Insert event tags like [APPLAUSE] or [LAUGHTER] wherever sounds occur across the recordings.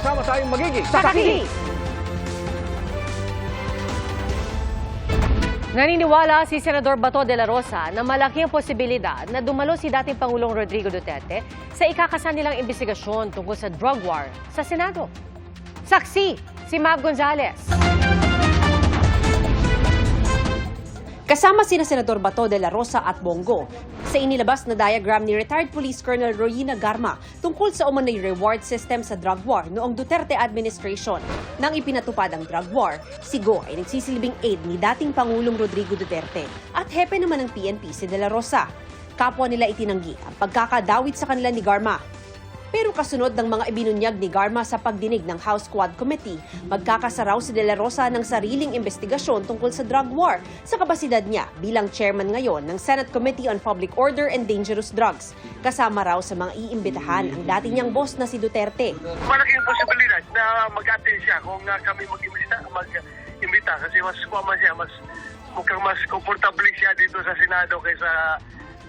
sama-sama tayong magiging Saksi! Naniniwala si Senador Bato de la Rosa na malaki ang posibilidad na dumalo si dating Pangulong Rodrigo Duterte sa ikakasan nilang investigasyon tungkol sa drug war sa Senado. Saksi, si Mav Gonzales. Kasama sina Senador Bato de la Rosa at Bongo sa inilabas na diagram ni retired Police Colonel Royina Garma tungkol sa umano'y reward system sa drug war noong Duterte administration. Nang ipinatupad ang drug war, si Go ay nagsisilbing aide ni dating Pangulong Rodrigo Duterte at hepe naman ng PNP si de la Rosa. Kapwa nila itinanggi ang pagkakadawit sa kanila ni Garma. Pero kasunod ng mga ibinunyag ni Garma sa pagdinig ng House Quad Committee, magkakasaraw si De La Rosa ng sariling investigasyon tungkol sa drug war sa kapasidad niya bilang chairman ngayon ng Senate Committee on Public Order and Dangerous Drugs. Kasama raw sa mga iimbitahan ang dati niyang boss na si Duterte. malaking posibilidad na mag-attend siya kung uh, kami mag-imbita, mag-imbita kasi mas kuwama siya, mas mukhang mas komportable siya dito sa Senado kaysa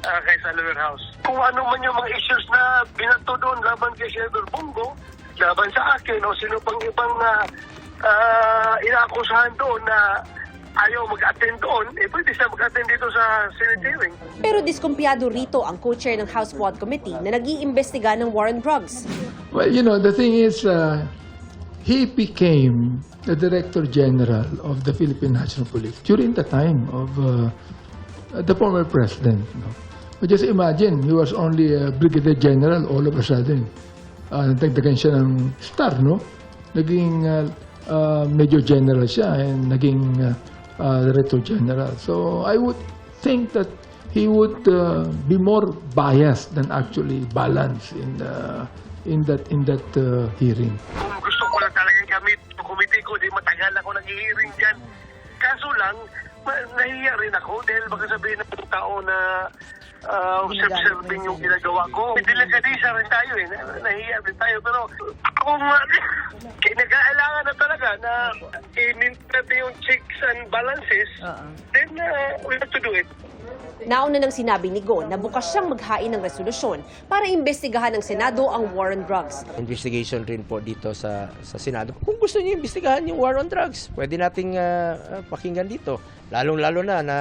uh, kaysa lower house. Kung ano man yung mga issues na binato doon laban kay Senator Bongo, laban sa akin o sino pang ibang uh, uh, inaakusahan doon na ayaw mag-attend doon, eh pwede siya mag-attend dito sa Senate hearing. Pero diskumpiyado rito ang co-chair ng House Quad Committee na nag-iimbestiga ng war on drugs. Well, you know, the thing is, uh, he became the Director General of the Philippine National Police during the time of uh, the former president. No? But just imagine, he was only a Brigadier General all of a sudden. Uh, nagdagdagan siya ng star, no? Naging uh, uh, Major General siya and naging uh, uh, Director General. So I would think that he would uh, be more biased than actually balanced in uh, in that in that uh, hearing. Kung gusto ko lang talagang gamit committee ko, di matagal ako nag-hearing dyan. Kaso lang, nahiya rin ako dahil baka sabihin ng tao na uh, self-serving yung ginagawa ko. Delikadisa rin tayo eh. Na- Nahiya rin tayo. Pero kung uh, [LAUGHS] kinakailangan na talaga na i-maintain yung checks and balances, then uh, we have to do it. Nauna nang sinabi ni Go na bukas siyang maghain ng resolusyon para imbestigahan ng Senado ang war on drugs. investigation rin po dito sa sa Senado. Kung gusto niyo imbestigahan yung war on drugs, pwede nating ah, ah, pakinggan dito. Lalong-lalo na na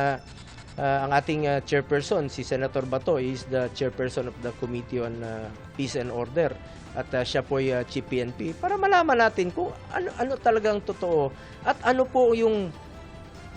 ah, ang ating ah, chairperson, si Senator Bato, is the chairperson of the Committee on ah, Peace and Order. At ah, siya po ay ah, Chief PNP para malaman natin kung ano ano talagang totoo at ano po yung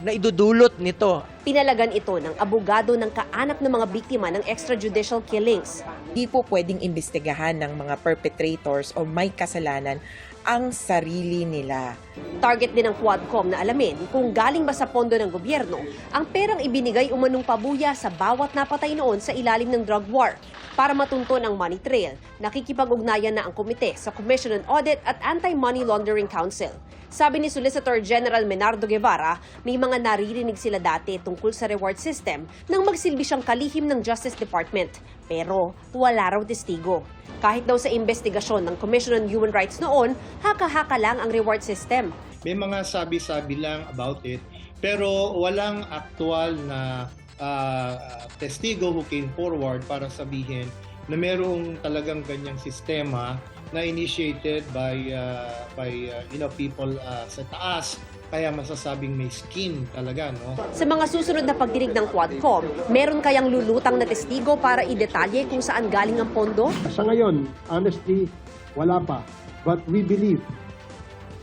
naidudulot nito Pinalagan ito ng abogado ng kaanak ng mga biktima ng extrajudicial killings. Di po pwedeng imbestigahan ng mga perpetrators o may kasalanan ang sarili nila. Target din ng Quadcom na alamin kung galing ba sa pondo ng gobyerno ang perang ibinigay umanong pabuya sa bawat napatay noon sa ilalim ng drug war. Para matunton ang money trail, nakikipag-ugnayan na ang komite sa Commission on Audit at Anti-Money Laundering Council. Sabi ni Solicitor General Menardo Guevara, may mga naririnig sila dati tungkol sa reward system nang magsilbi siyang kalihim ng Justice Department. Pero wala raw testigo. Kahit daw sa investigasyon ng Commission on Human Rights noon, haka-haka lang ang reward system. may mga sabi-sabi lang about it pero walang actual na ah, testigo who came forward para sabihin na merong talagang ganyang sistema na initiated by ah, by ah, you know people ah, sa taas kaya masasabing may scheme talaga no Sa mga susunod na pagdinig ng Quadcom, meron kayang lulutang na testigo para idetalye kung saan galing ang pondo? Sa ngayon, honestly, wala pa. But we believe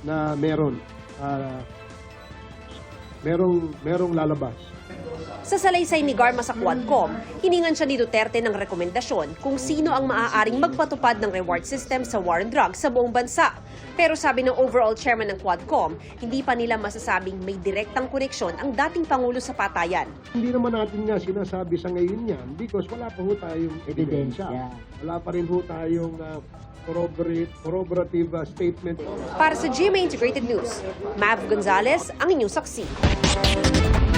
na meron. ah, merong, merong lalabas. Sa salaysay ni Garma sa Quadcom, hiningan siya ni Duterte ng rekomendasyon kung sino ang maaaring magpatupad ng reward system sa war on drugs sa buong bansa. Pero sabi ng overall chairman ng Quadcom, hindi pa nila masasabing may direktang koneksyon ang dating Pangulo sa patayan. Hindi naman natin nga sinasabi sa ngayon yan because wala pa ho tayong ebidensya. Wala pa rin ho tayong corroborate, corroborative ah, statement. Para sa GMA Integrated News, Mav Gonzalez, ang inyong saksi.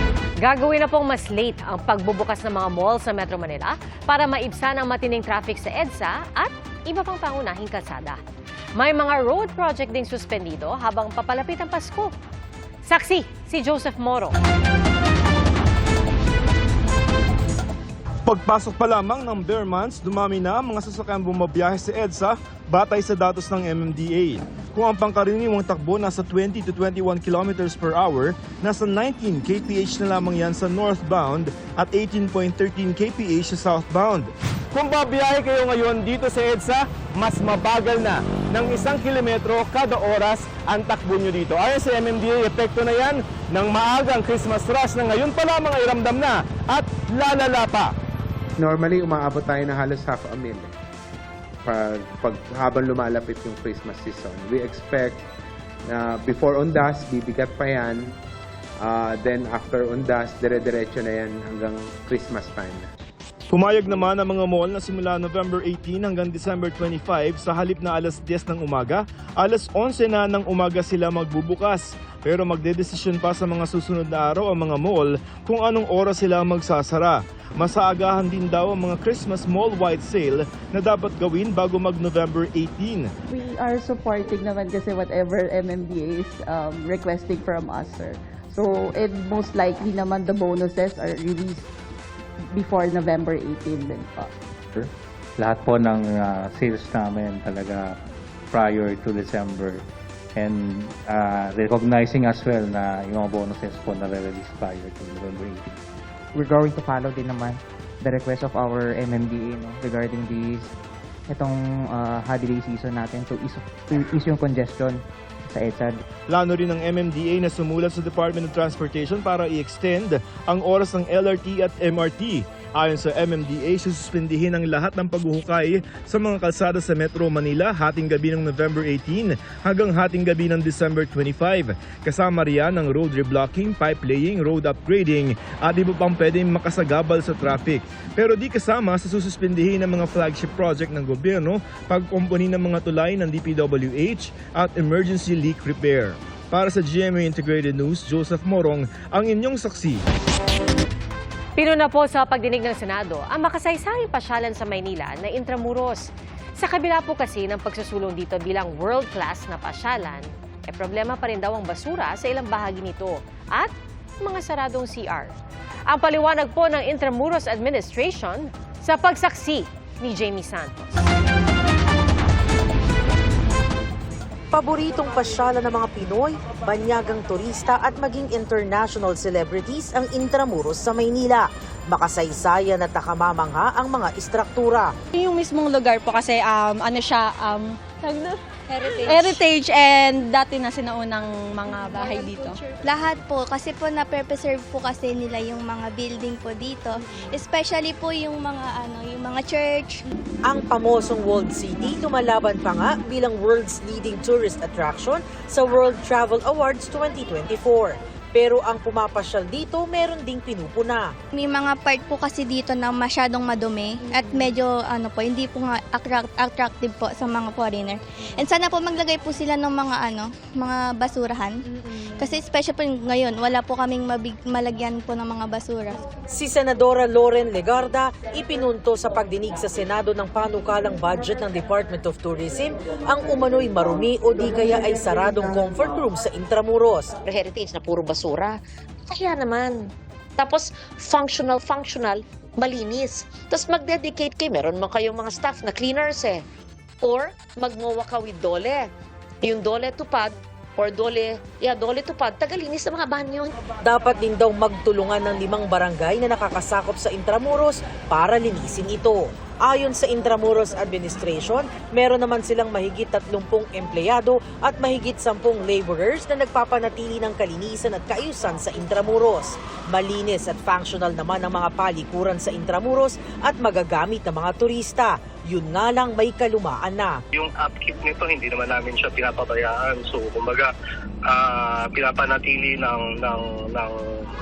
Gagawin na pong mas late ang pagbubukas ng mga mall sa Metro Manila para maibsan ang matinding traffic sa EDSA at iba pang pangunahing kalsada. May mga road project ding suspendido habang papalapit ang Pasko. Saksi, si Joseph Moro. Pagpasok pa lamang ng bare months, dumami na ang mga sasakyan bumabiyahe sa EDSA batay sa datos ng MMDA. Kung ang pangkaraniwang takbo nasa 20 to 21 kilometers per hour, nasa 19 kph na lamang yan sa northbound at 18.13 kph sa southbound. Kung babiyahe kayo ngayon dito sa EDSA, mas mabagal na ng isang kilometro kada oras ang takbo nyo dito. Ayon sa MMDA, epekto na yan ng maagang Christmas rush na ngayon pa lamang ay ramdam na at lalala pa. Normally umaabot tayo na halos half a mil pag, pag habang lumalapit yung Christmas season. We expect na before Ondas, bibigat pa yan. Ah, then after Ondas, dire-diretso na yan hanggang Christmas time. Pumayag naman ang mga mall na simula November 18 hanggang December 25 sa halip na alas 10 ng umaga, alas 11 na ng umaga sila magbubukas. Pero magdedesisyon pa sa mga susunod na araw ang mga mall kung anong oras sila magsasara. Masaagahan din daw ang mga Christmas mall-wide sale na dapat gawin bago mag-November 18. We are supporting naman kasi whatever MMDA is um, requesting from us, sir. So, and most likely naman the bonuses are released before November 18 din po. lahat po ng ah, sales namin talaga prior to December and ah, recognizing as well na yung mga bonuses po na release prior to November 18. we're going to follow din naman the request of our MMDA no, regarding this itong uh, holiday season natin to ease, to ease yung congestion sa EDSA. Plano rin ng MMDA na sumulat sa Department of Transportation para i-extend ang oras ng LRT at MRT. Ayon sa MMDA, sususpendihin ang lahat ng paghuhukay sa mga kalsada sa Metro Manila hating gabi ng November 18 hanggang hating gabi ng December 25. Kasama riyan ang road reblocking, pipe laying, road upgrading at iba pang pwedeng makasagabal sa traffic. Pero di kasama sa sususpendihin ng mga flagship project ng gobyerno, pagkumpuni ng mga tulay ng DPWH at emergency leak repair. Para sa GMA Integrated News, Joseph Morong, ang inyong saksi. Pinuna po sa pagdinig ng Senado ang makasaysayang pasyalan sa Maynila na Intramuros. Sa kabila po kasi ng pagsusulong dito bilang world-class na pasyalan, eh problema pa rin daw ang basura sa ilang bahagi nito at mga saradong CR. Ang paliwanag po ng Intramuros Administration sa pagsaksi ni Jamie Santos. Paboritong pasyalan ng mga Pinoy, banyagang turista at maging international celebrities ang Intramuros sa Maynila. Makasaysayan at nakamamangha ang mga istruktura. Yung mismong lugar po kasi um, ano siya, um, heritage. heritage and dati na sinaunang mga bahay dito. Lahat po, kasi po na-preserve po kasi nila yung mga building po dito. Especially po yung mga ano, yung mga church. Ang pamosong World City lumalaban pa nga bilang world's leading tourist attraction sa World Travel Awards 2024. Pero ang pumapasyal dito, meron ding pinupuna. May mga part po kasi dito na masyadong madumi at medyo ano po, hindi po nga attract, attractive po sa mga foreigner. And sana po maglagay po sila ng mga ano, mga basurahan. Kasi especially po ngayon, wala po kaming mabig, malagyan po ng mga basura. Si Senadora Loren Legarda ipinunto sa pagdinig sa Senado ng panukalang budget ng Department of Tourism ang umano'y marumi o di kaya ay saradong comfort room sa Intramuros. heritage na puro basura. Kaya naman. Tapos, functional, functional, malinis. Tapos mag-dedicate kayo. Meron mo kayong mga staff na cleaners eh. Or, magmowa ka with dole. Yung dole tupad, or dole, yeah, dole tupad, tagalinis ng mga banyo. Dapat din daw magtulungan ng limang barangay na nakakasakop sa Intramuros para linisin ito. Ayon sa Intramuros Administration, meron naman silang mahigit 30 empleyado at mahigit 10 laborers na nagpapanatili ng kalinisan at kaayusan sa Intramuros. Malinis at functional naman ang mga palikuran sa Intramuros at magagamit ng mga turista. Yun nga lang may kalumaan na. Yung upkeep nito, hindi naman namin siya pinapabayaan. So, kumbaga, ah, pinapanatili ng, ng, ng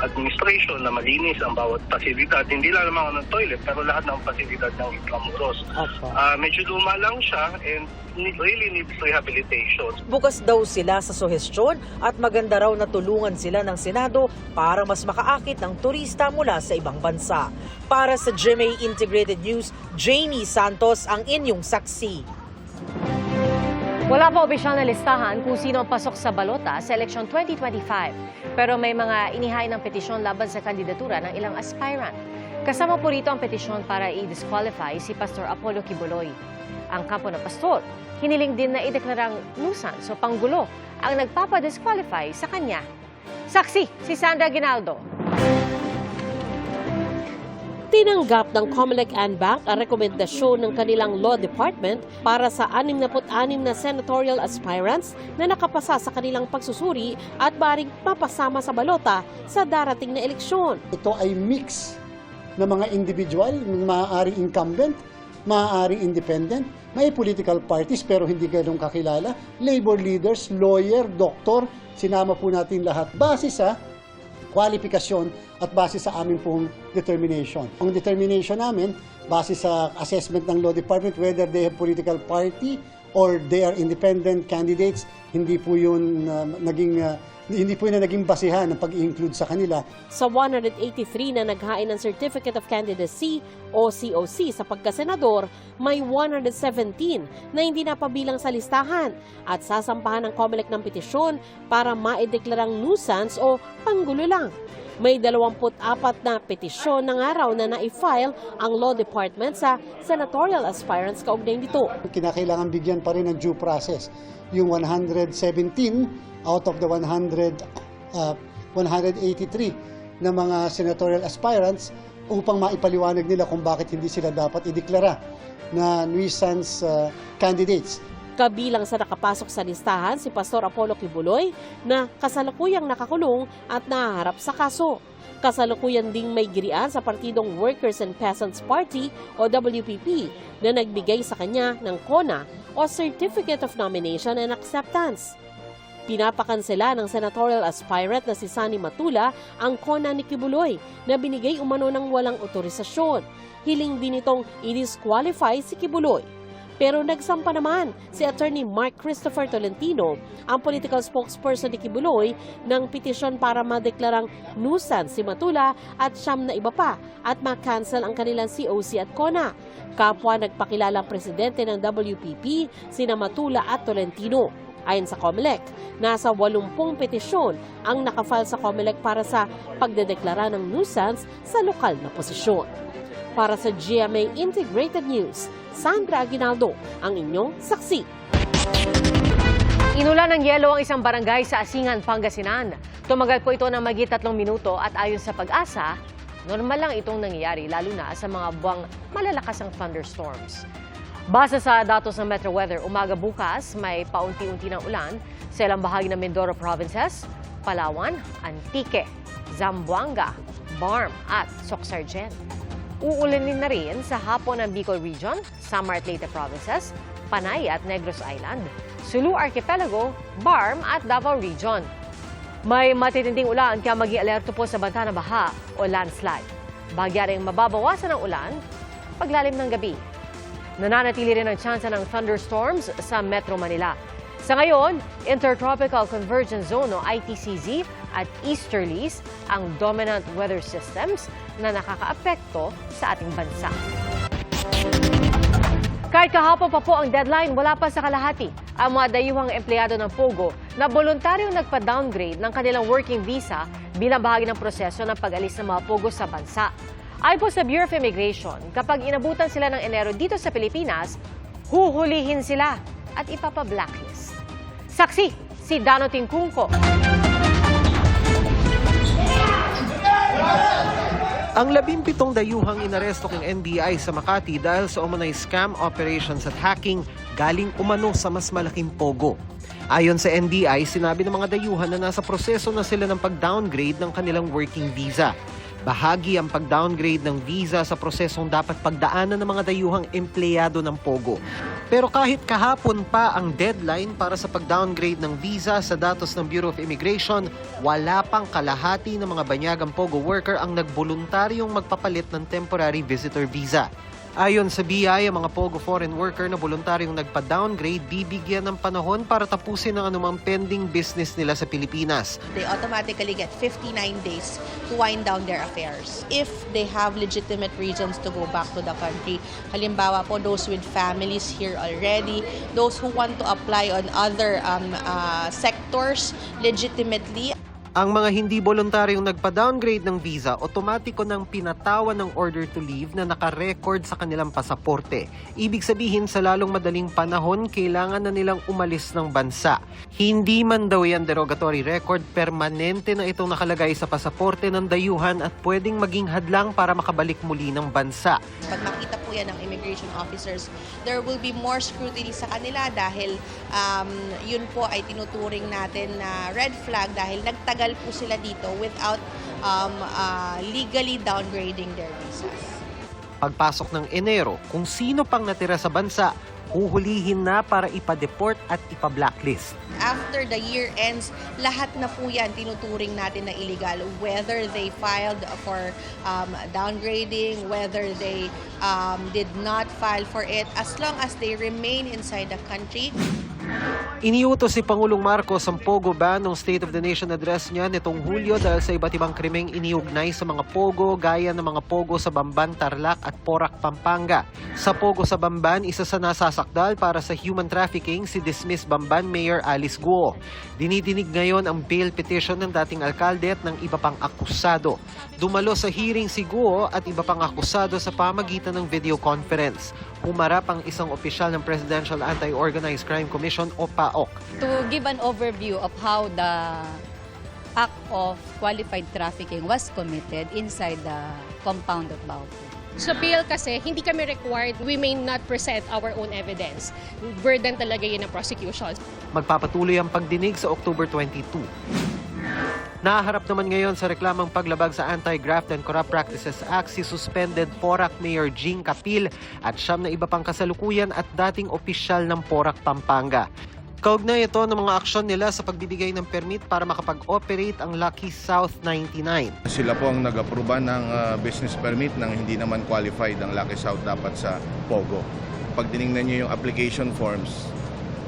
administration na malinis ang bawat pasilidad. Hindi lang naman ng toilet, pero lahat ng pasilidad ng Intramuros. Ah, medyo luma lang siya and really needs rehabilitation. Bukas daw sila sa suhestyon at maganda raw na tulungan sila ng Senado para mas makaakit ng turista mula sa ibang bansa. Para sa GMA Integrated News, Jamie Santos ang inyong saksi. Wala pa opisyal na listahan kung sino pasok sa balota sa eleksyon 2025. Pero may mga inihain ng petisyon laban sa kandidatura ng ilang aspirant. Kasama po rito ang petisyon para i-disqualify si Pastor Apollo Kibuloy. Ang kampo ng pastor, hiniling din na ideklarang nuisance o panggulo ang nagpapadisqualify sa kanya. Saksi, si Sandra Ginaldo. Tinanggap ng Comelec and Bank ang rekomendasyon ng kanilang law department para sa 66 na senatorial aspirants na nakapasa sa kanilang pagsusuri at baring mapasama sa balota sa darating na eleksyon. Ito ay mix ng mga individual, maaaring incumbent, maaaring independent, may political parties pero hindi ganun kakilala, labor leaders, lawyer, doktor, sinama po natin lahat base sa kwalifikasyon at base sa amin pong determination. Ang determination namin, base sa assessment ng law department, whether they have political party or they are independent candidates, hindi po yun uh, naging uh, hindi po na naging basihan ng pag-include sa kanila. Sa 183 na naghain ng Certificate of Candidacy o COC sa pagkasenador, may 117 na hindi napabilang sa listahan at sasampahan ng COMELEC ng petisyon para maideklarang nuisance o panggulo lang. May 24 na petisyon ng araw na na-file ang Law Department sa senatorial aspirants kaugnay nito. Kinakailangan bigyan pa rin ng due process. Yung 117 out of the 100, uh, 183 na mga senatorial aspirants upang maipaliwanag nila kung bakit hindi sila dapat ideklara na nuisance uh, candidates. Kabilang sa nakapasok sa listahan si Pastor Apollo Kibuloy na kasalukuyang nakakulong at nahaharap sa kaso. Kasalukuyan ding may girian sa partidong Workers and Peasants Party o WPP na nagbigay sa kanya ng KONA o Certificate of Nomination and Acceptance. Pinapakansela ng senatorial aspirant na si Sani Matula ang kona ni Kibuloy na binigay umano ng walang otorisasyon. Hiling din itong i-disqualify si Kibuloy. Pero nagsampa naman si Attorney Mark Christopher Tolentino, ang political spokesperson ni Kibuloy, ng petisyon para madeklarang nuisance si Matula at siyam na iba pa at makancel ang kanilang COC at KONA. Kapwa nagpakilalang presidente ng WPP, sina Matula at Tolentino. Ayon sa COMELEC, nasa 80 petisyon ang nakafile sa COMELEC para sa pagdedeklara ng nuisance sa lokal na posisyon. Para sa GMA Integrated News, Sandra Aguinaldo, ang inyong saksi. Inulan ng yelo ang isang barangay sa Asingan, Pangasinan. Tumagal po ito ng magi tatlong minuto at ayon sa pag-asa, normal lang itong nangyayari lalo na sa mga buwang malalakas ang thunderstorms. Base sa datos ng Metro Weather, umaga bukas may paunti-unti ng ulan sa ilang bahagi ng Mindoro Provinces, Palawan, Antique, Zamboanga, Barm at Socsargen. Uulanin na rin sa hapon ng Bicol Region, Samar at Leyte Provinces, Panay at Negros Island, Sulu Archipelago, Barm at Davao Region. May matitinding ulan kaya maging alerto po sa banta ng baha o landslide. Bagya rin mababawasan ng ulan paglalim ng gabi. Nananatili rin ang tsansa ng thunderstorms sa Metro Manila. Sa ngayon, Intertropical Convergence Zone o ITCZ at Easterlies ang dominant weather systems na nakakaapekto sa ating bansa. Kahit kahapon pa po ang deadline, wala pa sa kalahati ang mga dayuhang empleyado ng POGO na voluntaryong nagpa-downgrade ng kanilang working visa bilang bahagi ng proseso ng pag-alis ng mga POGO sa bansa. Ayon po sa Bureau of Immigration, kapag inabutan sila ng Enero dito sa Pilipinas, huhulihin sila at ipapa-blacklist. Saksi, si Dano Tingkungko. Ang labimpitong dayuhang inaresto ng NBI sa Makati dahil sa umunay scam operations at hacking galing umano sa mas malaking pogo. Ayon sa NBI, sinabi ng mga dayuhan na nasa proseso na sila ng pag-downgrade ng kanilang working visa. Bahagi ang pag-downgrade ng visa sa prosesong dapat pagdaanan ng mga dayuhang empleyado ng Pogo. Pero kahit kahapon pa ang deadline para sa pag-downgrade ng visa sa datos ng Bureau of Immigration, wala pang kalahati ng mga banyagang Pogo worker ang nagboluntaryong magpapalit ng temporary visitor visa. Ayon sa BI, ang mga POGO foreign worker na voluntaryong nagpa-downgrade bibigyan ng panahon para tapusin ang anumang pending business nila sa Pilipinas. They automatically get 59 days to wind down their affairs. If they have legitimate reasons to go back to the country, halimbawa po those with families here already, those who want to apply on other um, uh, sectors legitimately, Ang mga hindi voluntaryong nagpa-downgrade ng visa, otomatiko nang pinatawan ng order to leave na nakarecord sa kanilang pasaporte. Ibig sabihin, sa lalong madaling panahon, kailangan na nilang umalis ng bansa. Hindi man daw yan derogatory record, permanente na itong nakalagay sa pasaporte ng dayuhan at pwedeng maging hadlang para makabalik muli ng bansa. Pag makita po yan ng immigration officers, there will be more scrutiny sa kanila dahil um, yun po ay tinuturing natin na red flag dahil nagtagal po sila dito without um, uh, legally downgrading their visas. Pagpasok ng Enero, kung sino pang natira sa bansa, huhulihin na para ipa-deport at ipa-blacklist. After the year ends, lahat na po yan tinuturing natin na illegal. Whether they filed for um, downgrading, whether they um, did not file for it, as long as they remain inside the country, Iniutos si Pangulong Marcos ang Pogo ban ng State of the Nation address niya nitong Hulyo dahil sa iba't ibang krimeng iniugnay sa mga Pogo gaya ng mga Pogo sa Bamban, Tarlac at Porac, Pampanga. Sa Pogo sa Bamban, isa sa nasasakdal para sa human trafficking si dismiss Bamban Mayor Alice Guo. Dinidinig ngayon ang bail petition ng dating alkalde at ng iba pang akusado. Dumalo sa hearing si Guo at iba pang akusado sa pamagitan ng video conference. Humarap ang isang opisyal ng Presidential Anti-Organized Crime Commission o PAOK. to give an overview of how the act of qualified trafficking was committed inside the compound of Baupo. Sa bail kasi, hindi kami required, we may not present our own evidence. Burden talaga yun ng prosecution. Magpapatuloy ang pagdinig sa October 22. Naharap naman ngayon sa reklamang paglabag sa Anti-Graft and Corrupt Practices Act si suspended Porac Mayor Jing Kapil at siyam na iba pang kasalukuyan at dating opisyal ng Porac, Pampanga. Kaugnay ito ng mga aksyon nila sa pagbibigay ng permit para makapag-operate ang Lucky South 99. Sila po ang nag-aproba ng ah, business permit nang hindi naman qualified ang Lucky South dapat sa Pogo. Pag dinignan nyo yung application forms,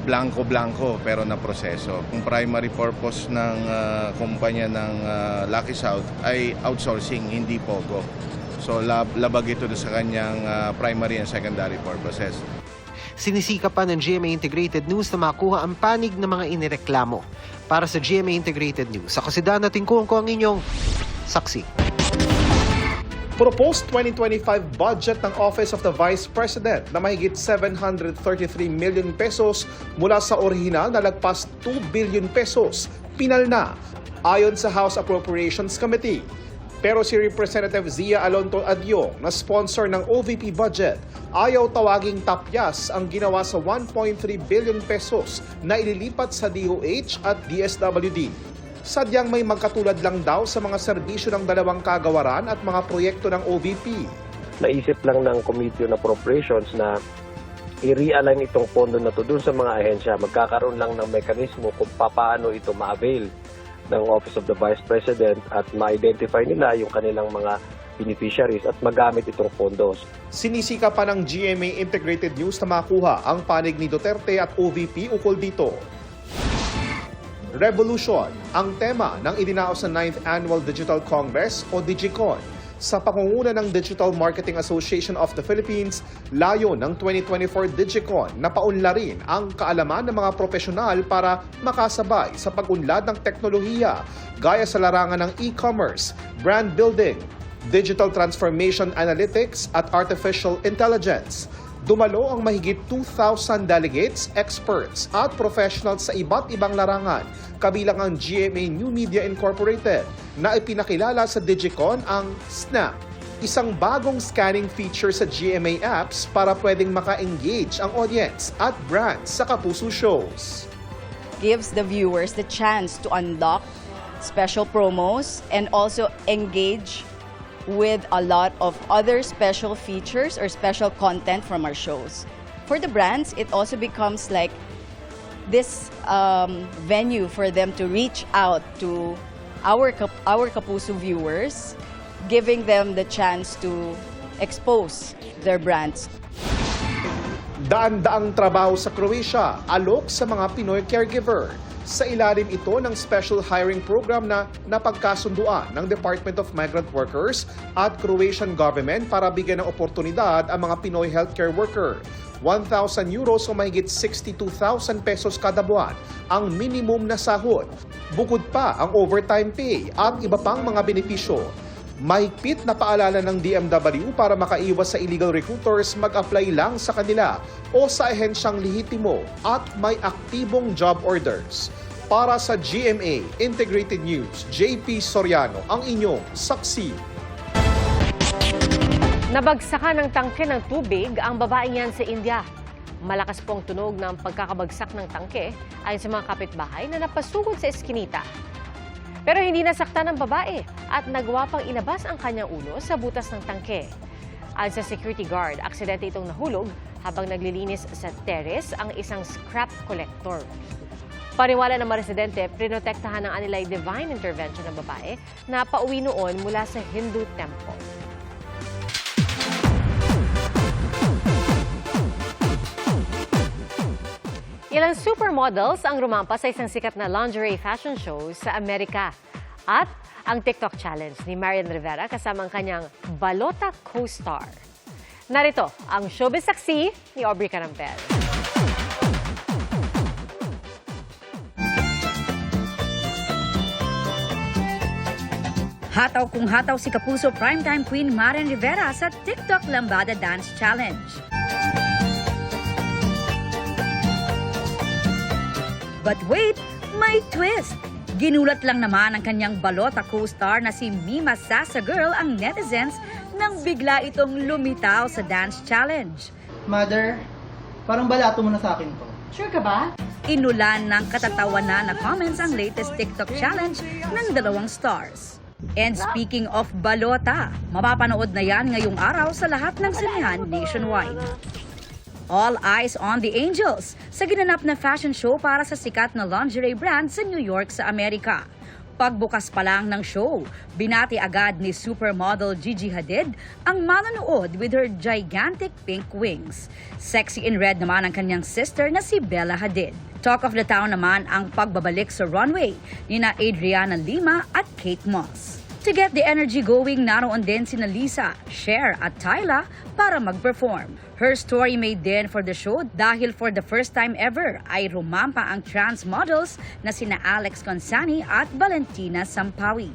blanco-blanco pero na proseso. Kung primary purpose ng ah, kumpanya ng ah, Lucky South ay outsourcing, hindi Pogo. So lab, labag ito sa kanyang ah, primary and secondary purposes. Sinisika pa ng GMA Integrated News na makuha ang panig ng mga inireklamo. Para sa GMA Integrated News, ako si Dana Tingkong ko ang inyong saksi. Proposed 2025 budget ng Office of the Vice President na mahigit 733 million pesos mula sa orihinal na lagpas 2 billion pesos pinal na ayon sa House Appropriations Committee. Pero si Representative Zia Alonto Adyong na sponsor ng OVP budget ayaw tawaging tapyas ang ginawa sa 1.3 billion pesos na ililipat sa DOH at DSWD. Sadyang may magkatulad lang daw sa mga serbisyo ng dalawang kagawaran at mga proyekto ng OVP. naisip lang ng Committee on Appropriations na i-realign itong pondo na to dun sa mga ahensya. Magkakaroon lang ng mekanismo kung paano ito ma-avail ng Office of the Vice President at ma-identify nila yung kanilang mga beneficiaries at magamit itong pondos. Sinisika pa ng GMA Integrated News na makuha ang panig ni Duterte at OVP ukol dito. Revolution ang tema ng idinaos sa 9th Annual Digital Congress o DigiCon. Sa pangunguna ng Digital Marketing Association of the Philippines, layo ng 2024 DigiCon na paunlarin ang kaalaman ng mga profesional para makasabay sa pag-unlad ng teknolohiya gaya sa larangan ng e-commerce, brand building, digital transformation analytics at artificial intelligence. Dumalo ang mahigit 2,000 delegates, experts at professionals sa iba't ibang larangan, kabilang ang GMA New Media Incorporated na ipinakilala sa Digicon ang Snap, isang bagong scanning feature sa GMA apps para pwedeng maka-engage ang audience at brands sa Kapuso shows. Gives the viewers the chance to unlock special promos and also engage with a lot of other special features or special content from our shows. For the brands, it also becomes like this um, venue for them to reach out to our our Kapuso viewers, giving them the chance to expose their brands. Daan-daang trabaho sa Croatia, alok sa mga Pinoy caregiver. Sa ilalim ito ng special hiring program na napagkasunduan ng Department of Migrant Workers at Croatian government para bigyan ng oportunidad ang mga Pinoy healthcare worker. 1,000 euros o mahigit 62,000 pesos kada buwan ang minimum na sahod. Bukod pa ang overtime pay at iba pang mga benepisyo. Mahigpit na paalala ng DMW para makaiwas sa illegal recruiters mag-apply lang sa kanila o sa ahensyang lehitimo at may aktibong job orders. Para sa GMA Integrated News, JP Soriano ang inyong saksi. Nabagsakan ng tangke ng tubig ang babaeng yan sa India. Malakas pong tunog ng pagkakabagsak ng tangke ayon sa mga kapitbahay na napasugod sa eskinita. Pero hindi nasaktan ng babae at nagawa pang inabas ang kanyang ulo sa butas ng tangke. Ayon sa security guard, aksidente itong nahulog habang naglilinis sa terrace ang isang scrap collector. Paniwala ng mga residente, prinotektahan ng anilay divine intervention ng babae na pauwi noon mula sa Hindu temple. Ilang supermodels ang rumampa sa isang sikat na lingerie fashion show sa Amerika. At ang TikTok challenge ni Marian Rivera kasama ang kanyang Balota co-star. Narito ang showbiz saksi ni Aubrey Carampel. Hataw kung hataw si Kapuso Primetime Queen Maren Rivera sa TikTok Lambada Dance Challenge. But wait, may twist! Ginulat lang naman ang kanyang balota co-star na si Mima Sasa Girl ang netizens nang bigla itong lumitaw sa dance challenge. Mother, parang balato mo na sa akin to. Sure ka ba? Inulan ng katatawanan na comments ang latest TikTok challenge ng dalawang stars. And speaking of balota, mapapanood na yan ngayong araw sa lahat ng sinehan nationwide. All eyes on the Angels sa ginanap na fashion show para sa sikat na lingerie brand sa New York sa Amerika. Pagbukas pa lang ng show, binati agad ni supermodel Gigi Hadid ang manonood with her gigantic pink wings. Sexy in red naman ang kanyang sister na si Bella Hadid. Talk of the town naman ang pagbabalik sa runway ni na Adriana Lima at Kate Moss. To get the energy going, naroon din sina Lisa, Cher at Tyla para mag-perform. Her story made din for the show dahil for the first time ever ay rumampa ang trans models na sina Alex Consani at Valentina Sampawi.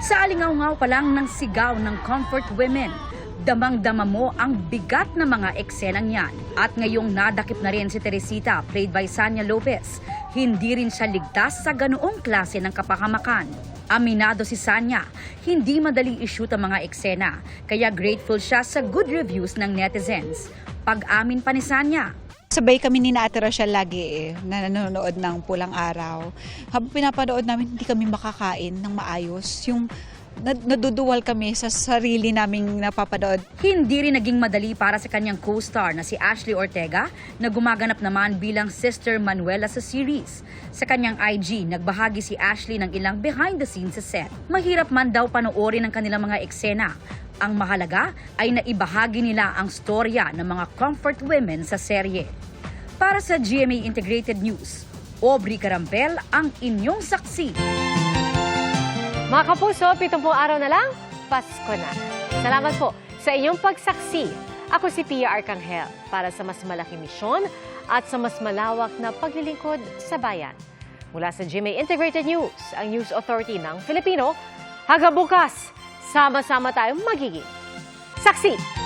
Sa alingaw pa lang ng sigaw ng comfort women, damang-dama mo ang bigat na mga eksenang yan. At ngayong nadakip na rin si Teresita, played by Sanya Lopez, hindi rin siya ligtas sa ganoong klase ng kapahamakan. Aminado si Sanya, hindi madali i-shoot ang mga eksena, kaya grateful siya sa good reviews ng netizens. Pag-amin pa ni Sanya, Sabay kami ni Ate Rochelle lagi eh, na nanonood ng Pulang Araw. Habang pinapanood namin, hindi kami makakain ng maayos. Yung naduduwal kami sa sarili naming napapanood. Hindi rin naging madali para sa kanyang co-star na si Ashley Ortega na gumaganap naman bilang Sister Manuela sa series. Sa kanyang IG, nagbahagi si Ashley ng ilang behind the scenes sa set. Mahirap man daw panoorin ang kanilang mga eksena. Ang mahalaga ay naibahagi nila ang storya ng mga comfort women sa serye. Para sa GMA Integrated News, Aubrey Carampel ang inyong saksi. Mga kapuso, 70 araw na lang, Pasko na. Salamat po sa inyong pagsaksi. Ako si Pia Arcangel para sa mas malaking misyon at sa mas malawak na paglilingkod sa bayan. Mula sa GMA Integrated News, ang News Authority ng Filipino, hanggang bukas, sama-sama tayong magiging saksi.